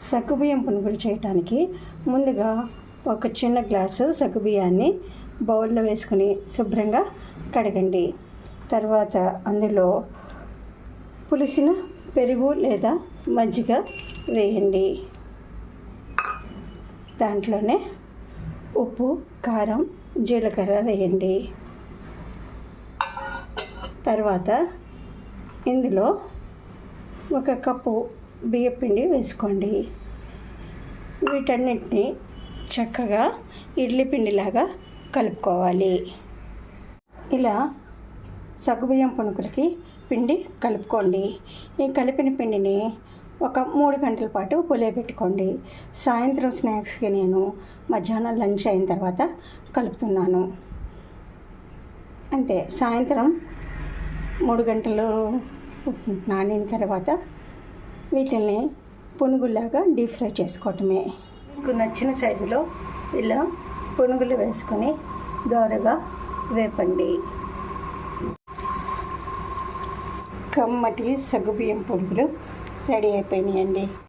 సగ్గుబియ్యం పునుగులు చేయటానికి ముందుగా ఒక చిన్న గ్లాసు సగ్గుబియ్యాన్ని బౌల్లో వేసుకుని శుభ్రంగా కడగండి. తర్వాత అందులో పులిసిన పెరుగు లేదా మజ్జిగ వేయండి. దాంట్లోనే ఉప్పు కారం జీలకర్ర వేయండి. తర్వాత ఇందులో ఒక కప్పు బియ్యపిండి వేసుకోండి. వీటన్నిటిని చక్కగా ఇడ్లీ పిండిలాగా కలుపుకోవాలి. ఇలా సగ్గుబియ్యం పునుకులకి పిండి కలుపుకోండి. ఈ కలిపిన పిండిని ఒక మూడు గంటల పాటు పులియబెట్టుకోండి సాయంత్రం స్నాక్స్కి నేను మధ్యాహ్నం లంచ్ అయిన తర్వాత కలుపుతున్నాను. అంతే. సాయంత్రం మూడు గంటలు నానిన తర్వాత వీటిని పునుగులాగా డీప్ ఫ్రై చేసుకోవటమే. మీకు నచ్చిన సైజులో ఇలా పునుగులు వేసుకొని దోరగా వేపండి. కమ్మటి సగ్గుబియ్యం పునుగులు రెడీ అయిపోయినాయండి.